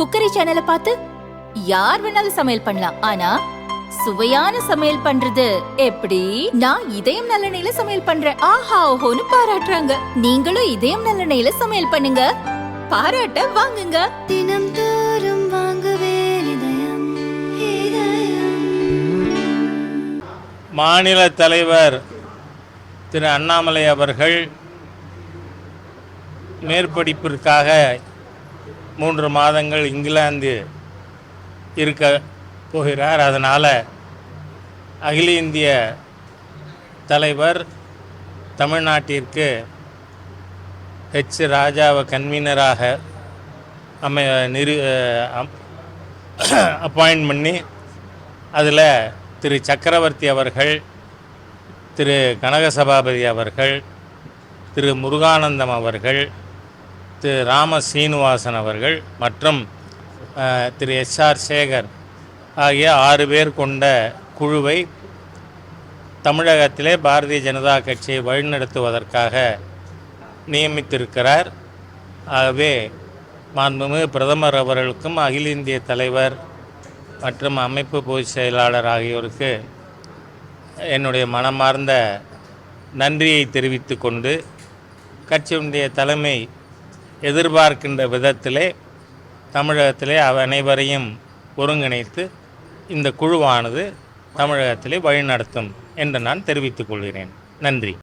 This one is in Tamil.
குக்கரி சேனலை பார்த்து யார் வேணாலும் சமையல் பண்ணலாம். ஆனா சுவையான சமையல் பண்றது எப்படி? நான் இதயம் நல்லெண்ணெயில சமையல் பண்றேன். ஆஹா ஓஹோன்னு பாராட்டுறாங்க. நீங்களும் இதயம் நல்லெண்ணெயில சமையல் பண்ணுங்க. பாராட்ட வாங்குங்க. தினம் தோறும் வாங்குவே இதயம் இதயம். மாநில தலைவர் திரு அண்ணாமலை அவர்கள் மேற்படிப்பிற்காக மூன்று மாதங்கள் இங்கிலாந்து இருக்க போகிறார். அதனால் அகில இந்திய தலைவர் தமிழ்நாட்டிற்கு ஹெச் ராஜாவை கன்வீனராக அமை நிறு அப்பாயிண்ட் பண்ணி அதில் திரு சக்கரவர்த்தி அவர்கள் திரு கனக சபாபதி அவர்கள் திரு முருகானந்தம் அவர்கள் திரு ராம சீனிவாசன் அவர்கள் மற்றும் திரு எஸ்ஆர் சேகர் ஆகிய ஆறு பேர் கொண்ட குழுவை தமிழகத்திலே பாரதிய ஜனதா கட்சியை வழிநடத்துவதற்காக நியமித்திருக்கிறார். ஆகவே மாண்புமிகு பிரதமர் அவர்களுக்கும் அகில இந்திய தலைவர் மற்றும் அமைப்பு பொதுச் செயலாளர் ஆகியோருக்கு என்னுடைய மனமார்ந்த நன்றியை தெரிவித்து கொண்டு கட்சியினுடைய தலைமை எதிர்பார்க்கின்ற விதத்திலே தமிழகத்திலே அவ அனைவரையும் ஒருங்கிணைத்து இந்த குழுவானது தமிழகத்திலே வழிநடத்தும் என்று நான் தெரிவித்துக் கொள்கிறேன். நன்றி.